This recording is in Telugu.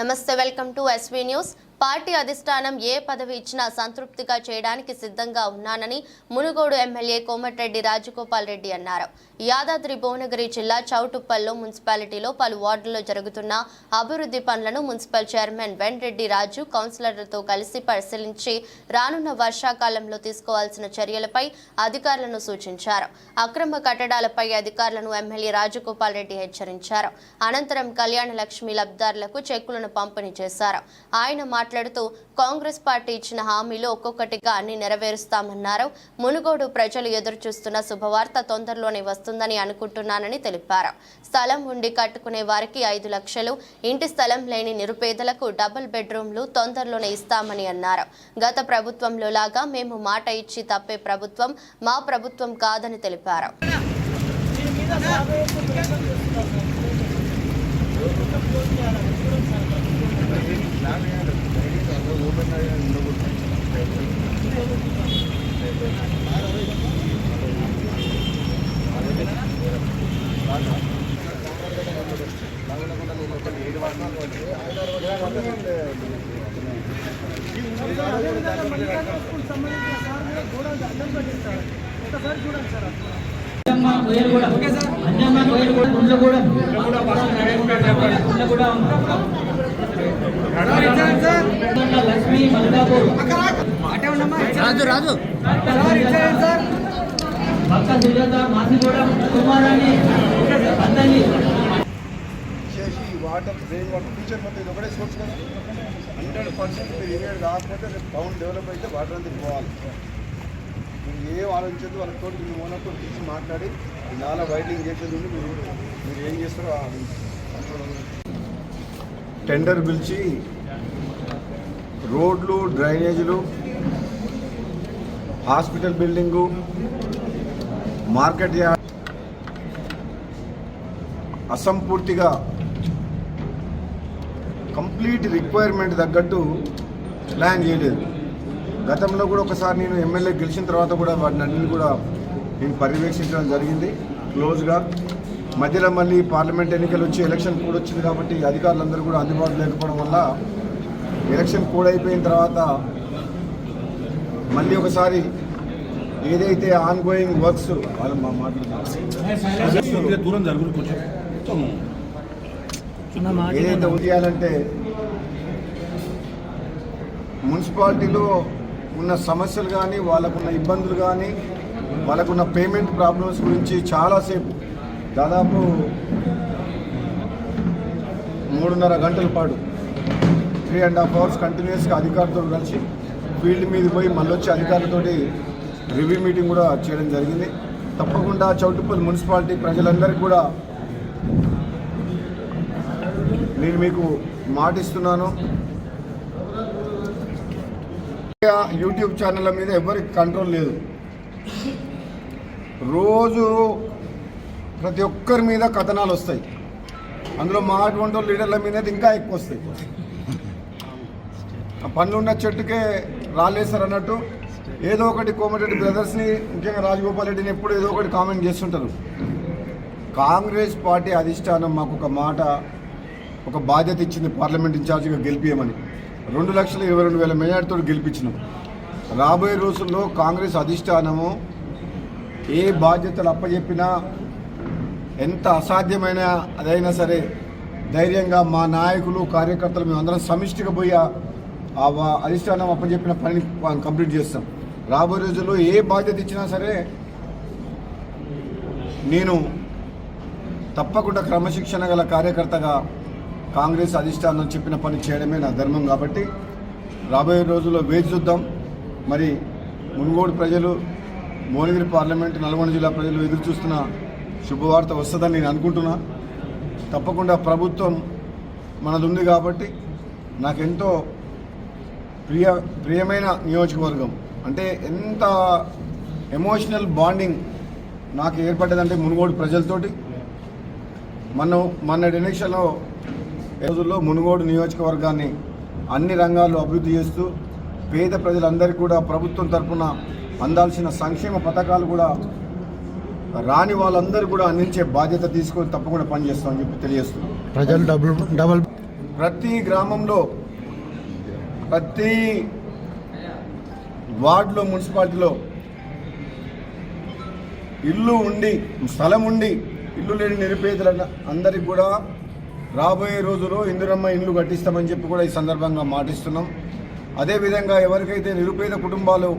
నమస్తే welcome to SV news Party అధిష్టానం ఏ పదవి ఇచ్చినా సంతృప్తిగా చేయడానికి సిద్ధంగా ఉన్నానని మునుగోడు ఎమ్మెల్యే కోమటిరెడ్డి రాజగోపాల్ రెడ్డి అన్నారు. యాదాద్రి భువనగిరి జిల్లా చౌటుప్పల్లో మున్సిపాలిటీలో పలు వార్డుల్లో జరుగుతున్న అభివృద్ధి పనులను మున్సిపల్ చైర్మన్ వెంరెడ్డి రాజు కౌన్సిలర్లతో కలిసి పరిశీలించి రానున్న వర్షాకాలంలో తీసుకోవాల్సిన చర్యలపై అధికారులను సూచించారు. అక్రమ కట్టడాలపై అధికారులను ఎమ్మెల్యే రాజగోపాల్ రెడ్డి హెచ్చరించారు. అనంతరం కళ్యాణ లక్ష్మి లబ్ధారులకు చెక్కులను పంపిణీ చేశారు. ఆయన మాట్లాడుతూ కాంగ్రెస్ పార్టీ ఇచ్చిన హామీలు ఒక్కొక్కటిగా అన్ని నెరవేరుస్తామన్నారు. మునుగోడు ప్రజలు ఎదురుచూస్తున్న శుభవార్త తొందరలోనే వస్తుందని అనుకుంటున్నానని తెలిపారు. స్థలం ఉండి కట్టుకునే వారికి ఐదు లక్షలు ఇంటి స్థలం లేని నిరుపేదలకు డబుల్ బెడ్రూమ్లు తొందరలోనే ఇస్తామని అన్నారు. గత ప్రభుత్వంలో లాగా మేము మాట ఇచ్చి తప్పే ప్రభుత్వం మా ప్రభుత్వం కాదని తెలిపారు. అంజమ్మ కోయలు కూడా గుండ్లు కూడా గుండ్లు కూడా లక్ష్మి మల్కాపూర్ రాజు రాజు. భక్త Sujatha Masiguda Kumarani water rain water future మొత్తం ఇది ఒకటే సోర్స్ కదా. హండ్రెడ్ పర్సెంట్ మీరు ఇమీడియట్ కాకపోతే రేపు టౌన్ డెవలప్ అయితే వాటర్ అంతా పోవాలి. మీరు ఏం ఆలోచించదు వాళ్ళ తోటి మీ ఓనర్తో తీసి మాట్లాడి చాలా వైడింగ్ చేసేది ఉంది మీరు మీరు ఏం చేస్తారో టెండర్ పిలిచి రోడ్లు డ్రైనేజీలు హాస్పిటల్ బిల్డింగు మార్కెట్ యార్డ్ అసంపూర్తిగా కంప్లీట్ రిక్వైర్మెంట్ తగ్గట్టు ప్లాన్ చేయలేదు. గతంలో కూడా ఒకసారి నేను ఎమ్మెల్యే గెలిచిన తర్వాత కూడా వాటిని అన్నింటినీ కూడా నేను పర్యవేక్షించడం జరిగింది. క్లోజ్గా మధ్యలో మళ్ళీ పార్లమెంట్ ఎన్నికలు వచ్చి ఎలక్షన్ కూడా వచ్చింది కాబట్టి అధికారులందరూ కూడా అందుబాటులో లేకపోవడం వల్ల ఎలక్షన్ కూడా అయిపోయిన తర్వాత మళ్ళీ ఒకసారి ఏదైతే ఆన్ గోయింగ్ వర్క్స్ వాళ్ళు మా మాట్లాడుతున్నారు. ఏదైతే ఉదయాలంటే మున్సిపాలిటీలో ఉన్న సమస్యలు కానీ వాళ్ళకున్న ఇబ్బందులు కానీ వాళ్ళకున్న పేమెంట్ ప్రాబ్లమ్స్ గురించి చాలాసేపు దాదాపు మూడున్నర గంటల పాటు త్రీ అండ్ హాఫ్ అవర్స్ కంటిన్యూస్గా అధికారులతో కలిసి ఫీల్డ్ మీద పోయి మళ్ళీ వచ్చి అధికారులతోటి రివ్యూ మీటింగ్ కూడా చేయడం జరిగింది. తప్పకుండా చౌటుప్పల్ మున్సిపాలిటీ ప్రజలందరికీ కూడా నేను మీకు మాటిస్తున్నాను. యూట్యూబ్ ఛానళ్ళ మీద ఎవరికి కంట్రోల్ లేదు. రోజు ప్రతి ఒక్కరి మీద కథనాలు వస్తాయి. అందులో మా అటువంటి లీడర్ల మీద ఇంకా ఎక్కువ వస్తాయి. ఆ ఉన్న చెట్టుకే రాలేసారు అన్నట్టు ఏదో ఒకటి కోమటిరెడ్డి బ్రదర్స్ని ముఖ్యంగా రాజగోపాల్ రెడ్డిని ఎప్పుడు ఏదో ఒకటి కామెంట్ చేస్తుంటారు. కాంగ్రెస్ పార్టీ అధిష్టానం మాకు ఒక మాట ఒక బాధ్యత ఇచ్చింది పార్లమెంట్ ఇన్ఛార్జిగా గెలిపియమని. రెండు లక్షల ఇరవై రెండు వేల మెజార్టీతో గెలిపించినాం. రాబోయే రోజుల్లో కాంగ్రెస్ అధిష్టానము ఏ బాధ్యతలు అప్పచెప్పినా ఎంత అసాధ్యమైన అదైనా సరే ధైర్యంగా మా నాయకులు కార్యకర్తలు మేమందరం సమిష్టిగా పోయి ఆ- ఆ అధిష్టానం అప్పచెప్పిన పనిని కంప్లీట్ చేస్తాం. రాబోయే రోజుల్లో ఏ బాధ్యత ఇచ్చినా సరే నేను తప్పకుండా క్రమశిక్షణ గల కార్యకర్తగా కాంగ్రెస్ అధిష్టానం చెప్పిన పని చేయడమే నా ధర్మం కాబట్టి రాబోయే రోజుల్లో వేచి చూద్దాం. మరి మునుగోడు ప్రజలు మోనగిరి పార్లమెంట్ నల్గొండ జిల్లా ప్రజలు ఎదురు చూస్తున్న శుభవార్త వస్తుందని నేను అనుకుంటున్నా. తప్పకుండా ప్రభుత్వం మనది ఉంది కాబట్టి నాకెంతో ప్రియ ప్రియమైన నియోజకవర్గం. అంటే ఎంత ఎమోషనల్ బాండింగ్ నాకు ఏర్పడ్డదంటే మునుగోడు ప్రజలతోటి. మనం మొన్నటి ఎలక్షన్లో రోజుల్లో మునుగోడు నియోజకవర్గాన్ని అన్ని రంగాల్లో అభివృద్ధి చేస్తూ పేద ప్రజలందరికీ కూడా ప్రభుత్వం తరపున అందాల్సిన సంక్షేమ పథకాలు కూడా రాని వాళ్ళందరూ కూడా అందించే బాధ్యత తీసుకొని తప్పకుండా పనిచేస్తామని చెప్పి తెలియజేస్తున్నాం. ప్రజలు డబుల్ డబల్ ప్రతి గ్రామంలో ప్రతి వార్డులో మున్సిపాలిటీలో ఇల్లు ఉండి స్థలం ఉండి ఇల్లు లేని నిరుపేదల అందరికి కూడా రాబోయే రోజుల్లో ఇందిరమ్మ ఇల్లు కట్టిస్తామని చెప్పి కూడా ఈ సందర్భంగా మాటిస్తున్నాం. అదేవిధంగా ఎవరికైతే నిరుపేద కుటుంబాలు